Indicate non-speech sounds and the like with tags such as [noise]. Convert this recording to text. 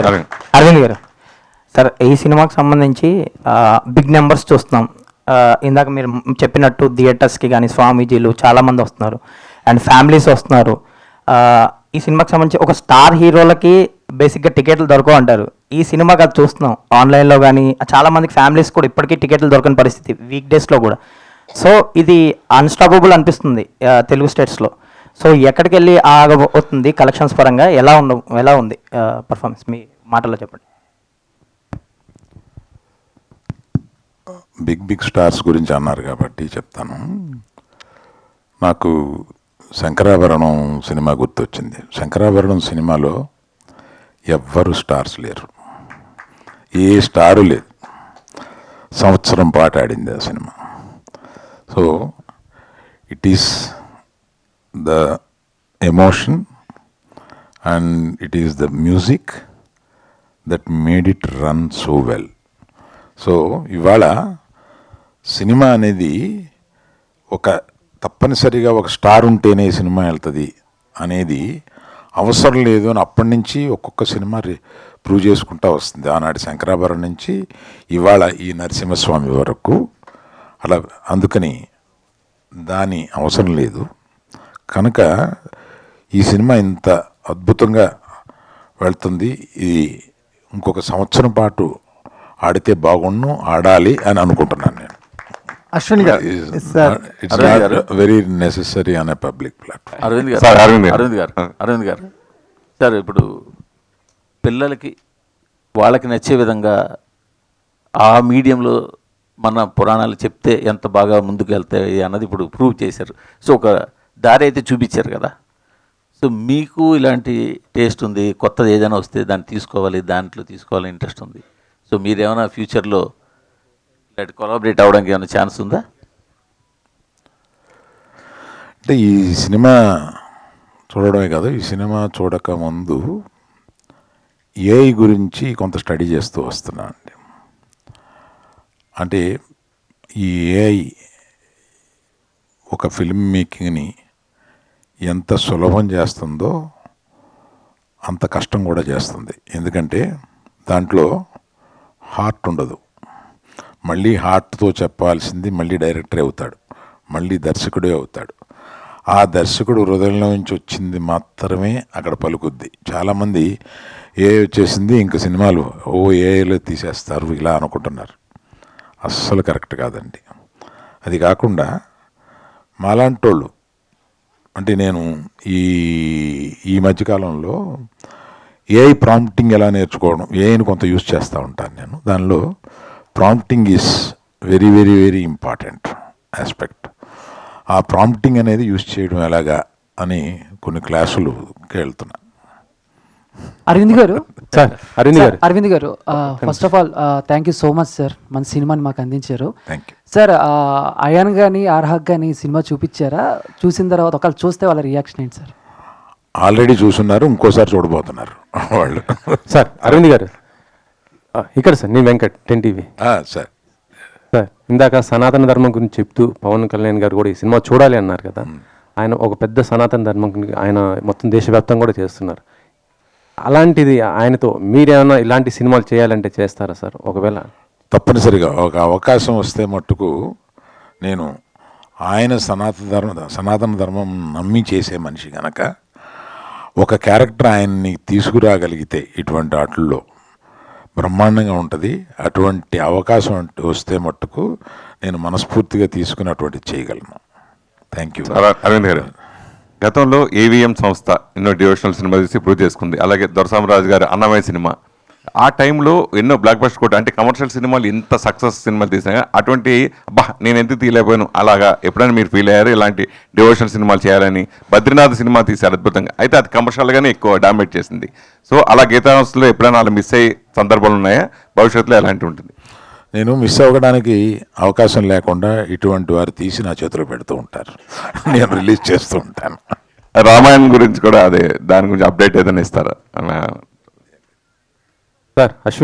Arvind. Garu. Sir ఈ సినిమాకి సంబంధించి బిగ్ నెంబర్స్ చూస్తున్నాం. ఇందాక మీరు చెప్పినట్టు థియేటర్స్కి కానీ స్వామీజీలు చాలామంది వస్తున్నారు. అండ్ ఫ్యామిలీస్ వస్తున్నారు. ఈ సినిమాకి సంబంధించి ఒక స్టార్ హీరోలకి బేసిక్గా టికెట్లు దొరకవు అంటారు. ఈ సినిమాకి అది చూస్తున్నాం. ఆన్లైన్లో కానీ చాలామందికి ఫ్యామిలీస్ కూడా ఇప్పటికీ టికెట్లు దొరకని పరిస్థితి వీక్ డేస్లో కూడా. సో ఇది అన్స్టాపబుల్ అనిపిస్తుంది తెలుగు స్టేట్స్లో. సో ఎక్కడికి వెళ్ళి ఆగబోతుంది కలెక్షన్స్ పరంగా ఎలా ఉండ ఎలా ఉంది పర్ఫార్మెన్స్ మీ మాటల్లో చెప్పండి. బిగ్ బిగ్ స్టార్స్ గురించి అన్నారు కాబట్టి చెప్తాను. నాకు శంకరాభరణం సినిమా గుర్తొచ్చింది. శంకరాభరణం సినిమాలో ఎవ్వరు స్టార్స్ లేరు. ఏ స్టారు లేదు. సంవత్సరం పాటు ఆడింది ఆ cinema. So it is the emotion and it is the music that made it run so well so ఇవాళ సినిమా అనేది ఒక తప్పనిసరిగా ఒక స్టార్ ఉంటేనే సినిమా వెళ్తుంది అనేది అవసరం లేదు అని అప్పటి నుంచి ఒక్కొక్క సినిమా రి- ప్రూవ్ చేసుకుంటా వస్తుంది. ఆనాటి శంకరాభరణం నుంచి ఇవాళ ఈ నరసింహస్వామి వరకు. అలా అందుకని దాని అవసరం లేదు. కనుక ఈ సినిమా ఇంత అద్భుతంగా వెళ్తుంది. ఇది ఇంకొక సంవత్సరం పాటు ఆడితే బాగుండు ఆడాలి అని అనుకుంటున్నాను నేను. Ashwin garu sir it's not. Very necessary అనే public platform Aravind garu. Sir, Aravind గారు. అరవింద్ గారు. ఆ. అరవింద్ గారు. సార్ ఇప్పుడు పిల్లలకి వాళ్ళకి నచ్చే విధంగా ఆ మీడియంలో మన పురాణాలు చెప్తే ఎంత బాగా ముందుకు వెళ్తాయి అన్నది ఇప్పుడు ప్రూవ్ చేశారు. సో ఒక దారి అయితే చూపించారు కదా. సో మీకు ఇలాంటి టేస్ట్ ఉంది కొత్తది ఏదైనా వస్తే దాన్ని తీసుకోవాలి దాంట్లో తీసుకోవాలని ఇంట్రెస్ట్ ఉంది. సో మీరు ఏమైనా ఫ్యూచర్లో ఇలాంటి కొలాబరేట్ అవ్వడానికి ఏమైనా ఛాన్స్ ఉందా? అంటే ఈ సినిమా చూడడమే కాదు ఈ సినిమా చూడక ముందు ఏఐ గురించి కొంత స్టడీ చేస్తూ వస్తున్నానండి అంటే ఈ ఏఐ ఒక ఫిల్మ్ మేకింగ్ని ఎంత సులభం చేస్తుందో అంత కష్టం కూడా చేస్తుంది. ఎందుకంటే దాంట్లో హార్ట్ ఉండదు. మళ్ళీ హార్ట్తో చెప్పాల్సింది మళ్ళీ డైరెక్టరే అవుతాడు. మళ్ళీ దర్శకుడే అవుతాడు. ఆ దర్శకుడు హృదయంలో నుంచి వచ్చింది మాత్రమే అక్కడ పలుకుద్ది. చాలామంది ఏ వచ్చేసింది ఇంక సినిమాలు ఓ ఏలో తీసేస్తారు ఇలా అనుకుంటున్నారు. అస్సలు కరెక్ట్ కాదండి. అది కాకుండా మాలాంటోళ్ళు అంటే నేను ఈ ఈ మధ్యకాలంలో ఏఐ ప్రాంప్టింగ్ ఎలా నేర్చుకోవడం ఏఐని కొంత యూస్ చేస్తూ ఉంటాను నేను. దానిలో prompting is very very very important aspect ఆ ప్రాంప్టింగ్ అనేది యూస్ చేయడం ఎలాగా అని కొన్ని క్లాసులుకి వెళ్తున్నా. Arvind garu? Sir Aravind garu. Aravind garu first of all thank you so much sir మన సినిమాని మాకు అందించారు. సార్ అయాన్ కానీ ఆర్హక్ కానీ సినిమా చూపించారా? చూసిన తర్వాత ఒకవేళ చూస్తే వాళ్ళ రియాక్షన్ ఏంటి సార్ ఆల్రెడీ చూసున్నారు ఇంకోసారి చూడబోతున్నారు [laughs] వాళ్ళు. సార్ అరవింద్ గారు. ఇక్కడ సార్ నేను వెంకట్ టెన్ టీవీ. ఆ, సార్. సార్ ఇందాక సనాతన ధర్మం గురించి చెప్తూ పవన్ కళ్యాణ్ గారు కూడా ఈ సినిమా చూడాలి అన్నారు కదా. ఆయన ఒక పెద్ద సనాతన ధర్మం గురించి ఆయన మొత్తం దేశవ్యాప్తంగా కూడా చేస్తున్నారు. అలాంటిది ఆయనతో మీరేమైనా ఇలాంటి సినిమాలు చేయాలంటే చేస్తారా సార్? ఒకవేళ తప్పనిసరిగా ఒక అవకాశం వస్తే మట్టుకు నేను ఆయన సనాతన ధర్మ సనాతన ధర్మం నమ్మి చేసే మనిషి గనక ఒక క్యారెక్టర్ ఆయన్ని తీసుకురాగలిగితే ఇటువంటి వాటిల్లో బ్రహ్మాండంగా ఉంటుంది. అటువంటి అవకాశం అంటూ వస్తే మట్టుకు నేను మనస్ఫూర్తిగా తీసుకుని అటువంటిది చేయగలను. థ్యాంక్ యూ సార్ అరవింద్ గారు గతంలో ఏవిఎం సంస్థ ఎన్నో డివోషనల్ సినిమా తీసి ప్రూవ్ చేసుకుంది. అలాగే దొరసామరాజు గారు అన్నమయ్య సినిమా. ఆ టైంలో ఎన్నో బ్లాక్ బస్టర్ కూడా అంటే కమర్షియల్ సినిమాలు ఇంత సక్సెస్ సినిమాలు తీసినా అటువంటి బా నేను ఎందుకు తీయలేకపోయాను? అలాగా ఎప్పుడైనా మీరు ఫీల్ అయ్యారు? ఇలాంటి డివోషనల్ సినిమాలు చేయాలని? బద్రీనాథ్ సినిమా తీశారు అద్భుతంగా. అయితే అది కమర్షియల్గానే ఎక్కువ డామినేట్ చేసింది. సో అలా గీతావస్థలో ఎప్పుడైనా అలా మిస్ అయ్యే సందర్భాలు ఉన్నాయా? భవిష్యత్తులో ఎలాంటి ఉంటుంది? నేను మిస్ అవ్వడానికి అవకాశం లేకుండా ఇటువంటి వారు తీసి నా చేతిలో పెడుతూ ఉంటారు. నేను రిలీజ్ చేస్తూ ఉంటాను. రామాయణం గురించి కూడా అదే దాని గురించి అప్డేట్ ఏదైనా ఇస్తారా? అన్న సార్ అశ్విన్